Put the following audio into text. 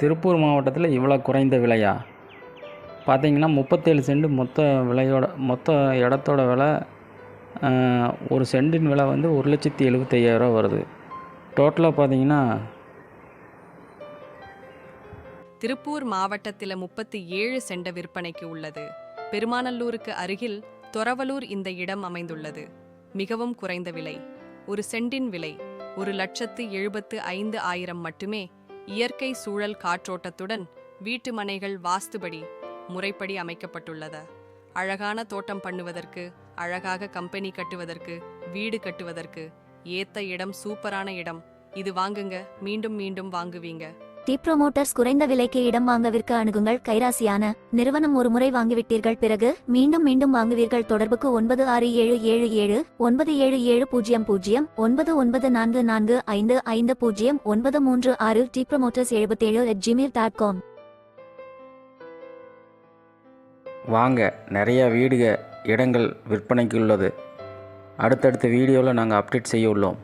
திருப்பூர் மாவட்டத்தில் இவ்வளோ குறைந்த விலையா? பார்த்தீங்கன்னா முப்பத்தேழு சென்ட் மொத்த விலையோட மொத்த இடத்தோட விலை ஒரு சென்டின் விலை வந்து ஒரு லட்சத்தி எழுபத்தையாயிரம் வருது. டோட்டலாக பார்த்தீங்கன்னா திருப்பூர் மாவட்டத்தில் முப்பத்தி ஏழு சென்ட விற்பனைக்கு உள்ளது. பெருமாநல்லூருக்கு அருகில் தொரவலூர் இந்த இடம் அமைந்துள்ளது. மிகவும் குறைந்த விலை ஒரு சென்டின் விலை ஒரு லட்சத்து எழுபத்து ஐந்து ஆயிரம் மட்டுமே இயற்கை சூழல் காற்றோட்டத்துடன் வீட்டு மனைகள் வாஸ்துபடி முறைப்படி அமைக்கப்பட்டுள்ளது. அழகான தோட்டம் பண்ணுவதற்கு அழகாக கம்பெனி கட்டுவதற்கு வீடு கட்டுவதற்கு ஏத்த இடம் சூப்பரான இடம். இது வாங்குங்க மீண்டும் மீண்டும் வாங்குவீங்க. தி ப்ரோமோட்டர்ஸ் குறைந்த விலைக்கு இடம் வாங்கவிற்க அணுகுங்கள். கைராசியான நிறுவனம் ஒரு முறை வாங்கிவிட்டீர்கள். பிறகு மீண்டும் மீண்டும் வாங்குவீர்கள். தொடர்புக்கு ஒன்பது ஆறு ஏழு ஏழு ஏழு ஒன்பது ஏழு ஏழு பூஜ்ஜியம் பூஜ்ஜியம் ஒன்பது ஒன்பது நான்கு நான்கு ஐந்து ஐந்து பூஜ்ஜியம் ஒன்பது மூன்று ஆறு டி ப்ரோமோட்டர்ஸ் எழுபத்தேழு அட் ஜிமெயில் டாட் காம் வாங்க நிறைய வீடுக இடங்கள் விற்பனைக்கு உள்ளது. அடுத்தடுத்த வீடியோவில் நாங்கள் அப்டேட் செய்ய உள்ளோம்.